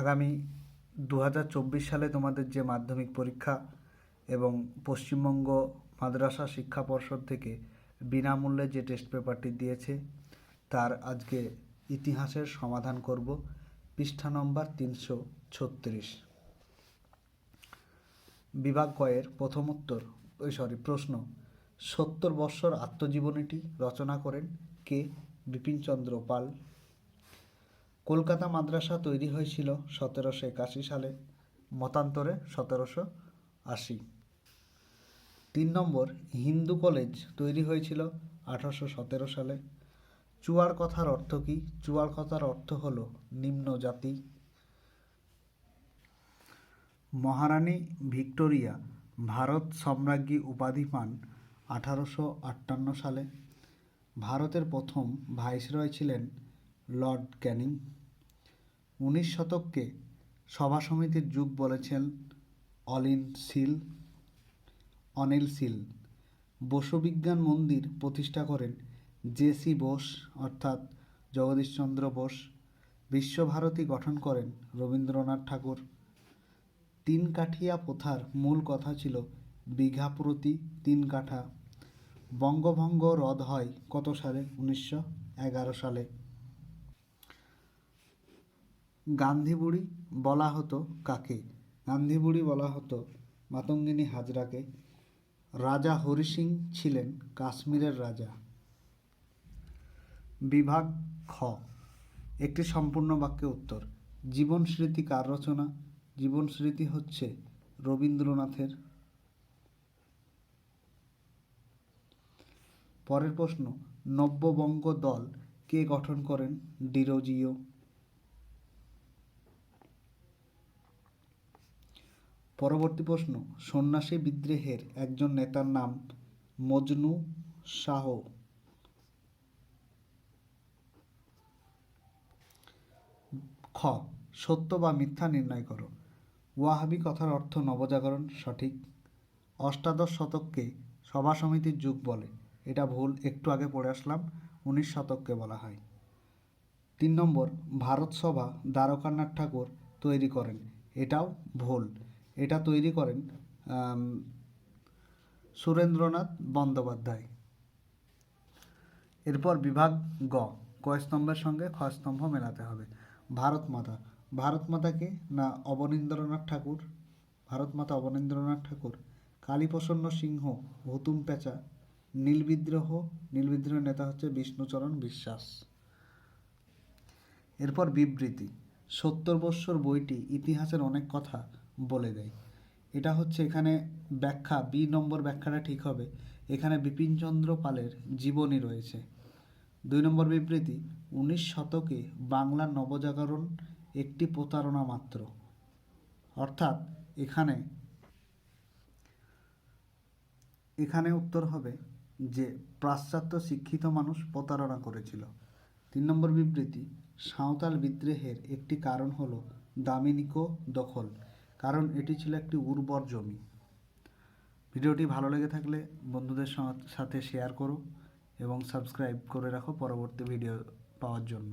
আগামী দু হাজার চব্বিশ সালে তোমাদের যে মাধ্যমিক পরীক্ষা এবং পশ্চিমবঙ্গ মাদ্রাসা শিক্ষা পর্ষদ থেকে বিনামূল্যে যে টেস্ট পেপারটি দিয়েছে, তার আজকে ইতিহাসের সমাধান করব। পৃষ্ঠা নম্বর তিনশো ছত্রিশ। বিভাগ কয়ের প্রথম উত্তর, ওই সরি, প্রশ্ন, সত্তর বৎসর আত্মজীবনীটি রচনা করেন কে? বিপিনচন্দ্র পাল। কলকাতা মাদ্রাসা তৈরি হয়েছিল সতেরোশো একাশি সালে, মতান্তরে সতেরোশো আশি। তিন নম্বর, হিন্দু কলেজ তৈরি হয়েছিল আঠারোশো সতেরো সালে। চুয়ার কথার অর্থ কী? চুয়ার কথার অর্থ হলো নিম্ন জাতি। মহারানী ভিক্টোরিয়া, ভারত সম্রাজ্ঞী উপাধি পান আঠারোশো আটান্ন সালে। ভারতের প্রথম ভাইসরয় ছিলেন লর্ড ক্যানিং। উনিশ শতককে সভা সমিতির যুগ বলেছেন অলিন সিল, অনিল সিল। বসু বিজ্ঞান মন্দির প্রতিষ্ঠা করেন জেসি বোস, অর্থাৎ জগদীশচন্দ্র বোস। বিশ্বভারতী গঠন করেন রবীন্দ্রনাথ ঠাকুর। তিন কাঠিয়া প্রথার মূল কথা ছিল বিঘা প্রতি তিন কাঠা। বঙ্গভঙ্গ রদ হয় কত সালে? উনিশশো এগারো সালে। গান্ধী বুড়ি বলা হতো কাকে? গান্ধী বুড়ি বলা হতো মাতঙ্গিনী হাজরাকে। রাজা হরি সিং ছিলেন কাশ্মীরের রাজা। বিভাগ খ। একটি সম্পূর্ণ বাক্যে উত্তর। জীবন স্মৃতি কার রচনা? জীবন স্মৃতি হচ্ছে রবীন্দ্রনাথের। পরের প্রশ্ন, নব্যবঙ্গ দল কে গঠন করেন ডিরোজিও? পরবর্তী প্রশ্ন, সন্ন্যাসী বিদ্রোহের একজন নেতার নাম মজনু শাহ। খ, সত্য বা মিথ্যা নির্ণয় করো। ওয়াহাবি কথার অর্থ নবজাগরণ, সঠিক। অষ্টাদশ শতককে সভা সমিতির যুগ বলে। এটা ভুল, একটু আগে পড়ে আসলাম, উনিশ শতককে বলা হয়। তিন নম্বর, ভারত সভা দ্বারকানাথ ঠাকুর তৈরি করেন। এটাও ভুল। এটা তৈরি করেন সুরেন্দ্রনাথ বন্দ্যোপাধ্যায়। এরপর বিভাগ গ ক স্তম্ভের সঙ্গে খ স্তম্ভ মেলাতে হবে। ভারত মাতা ভারত মাতাকে না অবনীন্দ্রনাথ ঠাকুর? ভারত মাতা অবনীন্দ্রনাথ ঠাকুর, কালীপ্রসন্ন সিংহ, হুতুম পেঁচা নীলবিদ্রোহ নীলবিদ্রোহ নেতা হচ্ছে বিষ্ণুচরণ বিশ্বাস। এরপর বিবৃতি, সত্তর বৎসর বইটি ইতিহাসের অনেক কথা বলে দেয়। এটা হচ্ছে এখানে ব্যাখ্যা, বি নম্বর ব্যাখ্যাটা ঠিক হবে। এখানে বিপিনচন্দ্র পালের জীবনী রয়েছে। দুই নম্বর বিবৃতি, উনিশ শতকে বাংলার নবজাগরণ একটি প্রতারণা মাত্র। অর্থাৎ এখানে এখানে উত্তর হবে যে পাশ্চাত্য শিক্ষিত মানুষ প্রতারণা করেছিল। তিন নম্বর বিবৃতি, সাঁওতাল বিদ্রোহের একটি কারণ হলো দামিনিকো দখল। কারণ এটি ছিল একটি উর্বর জমি। ভিডিওটি ভালো লেগে থাকলে বন্ধুদের সাথে শেয়ার করো এবং সাবস্ক্রাইব করে রাখো পরবর্তী ভিডিও পাওয়ার জন্য।